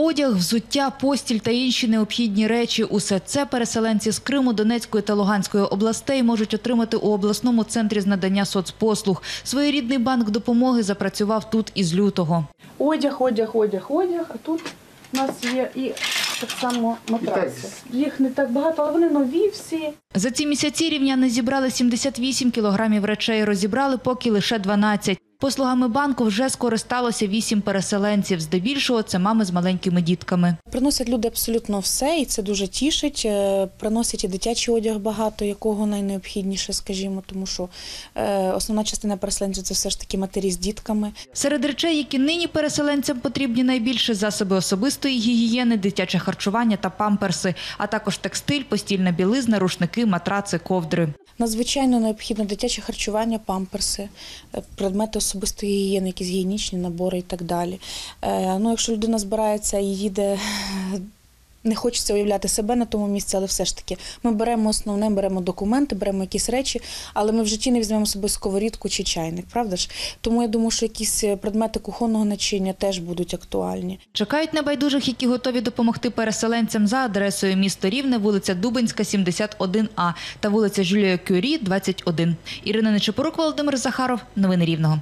Одяг, взуття, постіль та інші необхідні речі – усе це переселенці з Криму, Донецької та Луганської областей можуть отримати у обласному центрі з надання соцпослуг. Своєрідний банк допомоги запрацював тут із лютого. Одяг, одяг, одяг, одяг. А тут у нас є і так само матраси. Їх не так багато, але вони нові всі. За ці місяці рівняни зібрали 78 кілограмів речей, розібрали поки лише 12. Послугами банку вже скористалося 8 переселенців. Здебільшого це мами з маленькими дітками. Приносять люди абсолютно все, і це дуже тішить. Е, Приносять і дитячий одяг багато, якого найнеобхідніше, скажімо, тому що е, основна частина переселенців це все ж таки матері з дітками. Серед речей, які нині переселенцям потрібні найбільше – засоби особистої гігієни, дитяче харчування та памперси, а також текстиль, постільна білизна, рушники, матраци, ковдри. Надзвичайно необхідно дитяче харчування, памперси, е, предмети особистої гігієни, якісь гігієнічні набори і так далі. Е, Ну, якщо людина збирається і їде. Не хочеться уявляти себе на тому місці, але все ж таки ми беремо основне, беремо документи, беремо якісь речі, але ми в житті не візьмемо собі сковорідку чи чайник, правда ж? Тому я думаю, що якісь е, предмети кухонного начиння теж будуть актуальні. Чекають небайдужих, які готові допомогти переселенцям за адресою місто Рівне, вулиця Дубинська, 71А та вулиця Жюлія Кюрі, 21. Ірина Нечепорук, Володимир Захаров. Новини Рівного.